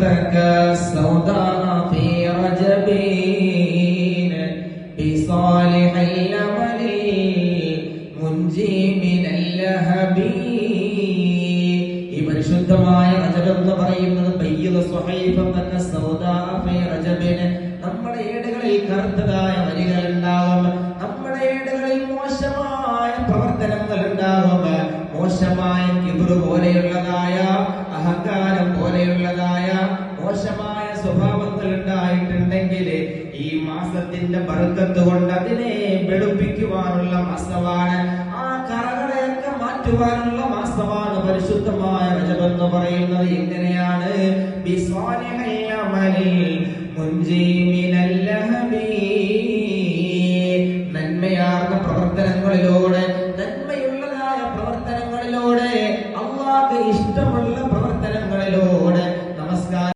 السوداء في رجب بصالح الأمل منجي من اللهب ഈ പരിശുദ്ധമായ റജബ് എന്ന് പറയുന്നത് ബയ്യിദ് സുഹൈഫം എന്ന സൗദാ ഫി റജബിന് നമ്മുടെ ഏടുകളിൽ കറുത്തതായ വരികൾ ഉണ്ടാകും നമ്മുടെ ഏടുകളിൽ മോശമായ പ്രവർത്തനങ്ങൾ ഉണ്ടാകും മോശമായ കിബിറ് പോലെയുള്ളതായ അഹങ്കാരം പോലെയുള്ളതായ മോശമായ സ്വഭാവത്തിൽ ഉണ്ടായിട്ടുണ്ടെങ്കിൽ ഈ മാസത്തിന്റെ ബറുക്കത്ത് കൊണ്ട് അതിനെ വെളുപ്പിക്കുവാനുള്ള മാസമാണ്. ആ കറകളെയൊക്കെ മാറ്റുവാനുള്ള മാസമാണ് പരിശുദ്ധമായ രജം എന്ന് പറയുന്നത്. എങ്ങനെയാണ്? നന്മയാർന്ന പ്രവർത്തനങ്ങളിലൂടെ നന്മയുള്ളതായ പ്രവർത്തനങ്ങളിലൂടെ അള്ളാഹ് ഇഷ്ടമുള്ള പ്രവർത്തനം